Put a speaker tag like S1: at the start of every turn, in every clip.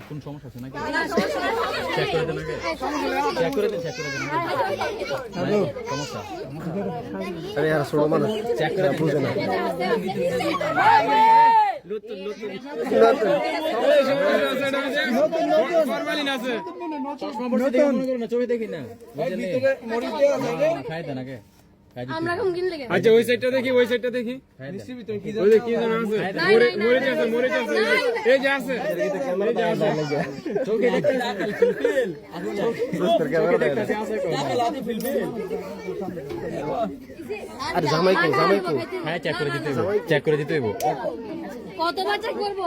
S1: কোন সমস্যা আছে নাকি চেক করে দেন চেক করে দেন চেক করে দেন সমস্যা
S2: আরে আর ছোট মানুষ
S1: চেক করে বুঝে না
S3: ফরমালিন আছে
S1: চশমা পড়ছে দেখে মনে করো না চোখে দেখি না। বুঝলেন খাই দেন আগে। খাই দিতে
S4: আমরা এখন কিনলে কেন?
S3: আচ্ছা ওই সাইডটা দেখি ওই সাইডটা দেখি।
S1: খাই দেন
S3: ওই যে কি জানা আছে?
S4: নাই,
S3: মরে-
S4: নাই,
S3: মরিচ
S4: নাই,
S3: আছে। মরিচ আছে। এই যে- এই যে আছে। এই যে আছে
S1: চোখে দেখতে
S2: দোস্তের ক্যামেরা দেয় না। আরে জামাই কো জামাই কো
S1: হ্যাঁ চেক করে দিতে হইব চেক করে দিতে হইব।
S4: কতবার চেক করব?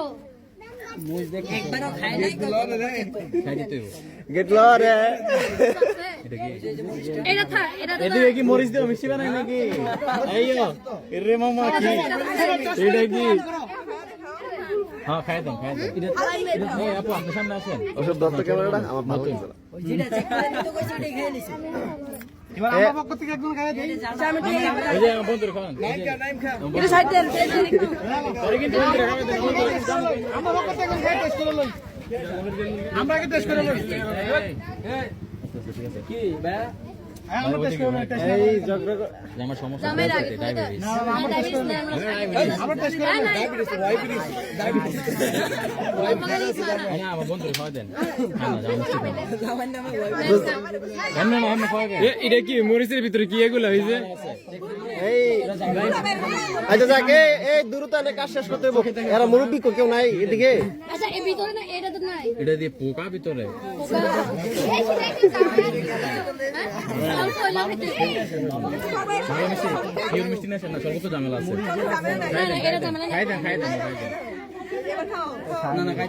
S1: এদিকে কি মরিচ দেও মিশিবে বানাই নাকি? এই রে মামা কি? এটা কি? হ্যাঁ খাই দেন খাই দেন। এই আপু আপনি সামনে আসেন।
S2: ওসব দত্ত ক্যামেরাটা আমার ভালো লাগছে না।
S1: ওই যে আমার বন্ধুর খান। এটা সাইড দেন পরে কিন্তু বন্ধুরা খাবে দেন
S3: আমরা কি টেস্ট করে
S1: কি
S2: কর-
S4: টেস্ট
S1: খান খাওয়া
S3: এটা কি মরিচের ভিতরে কি এগুলো হয়েছে
S2: এই আচ্ছা যাক এই কাজ শেষ করতে হইব। এরা মুরব্বি কেউ নাই এদিকে?
S4: আচ্ছা এই ভিতরে না এটা তো নাই।
S1: এটা দিয়ে পোকা ভিতরে? মিষ্টি না না সর্বত ঝামেলা আছে খাই দেন খাই দেন না না খাই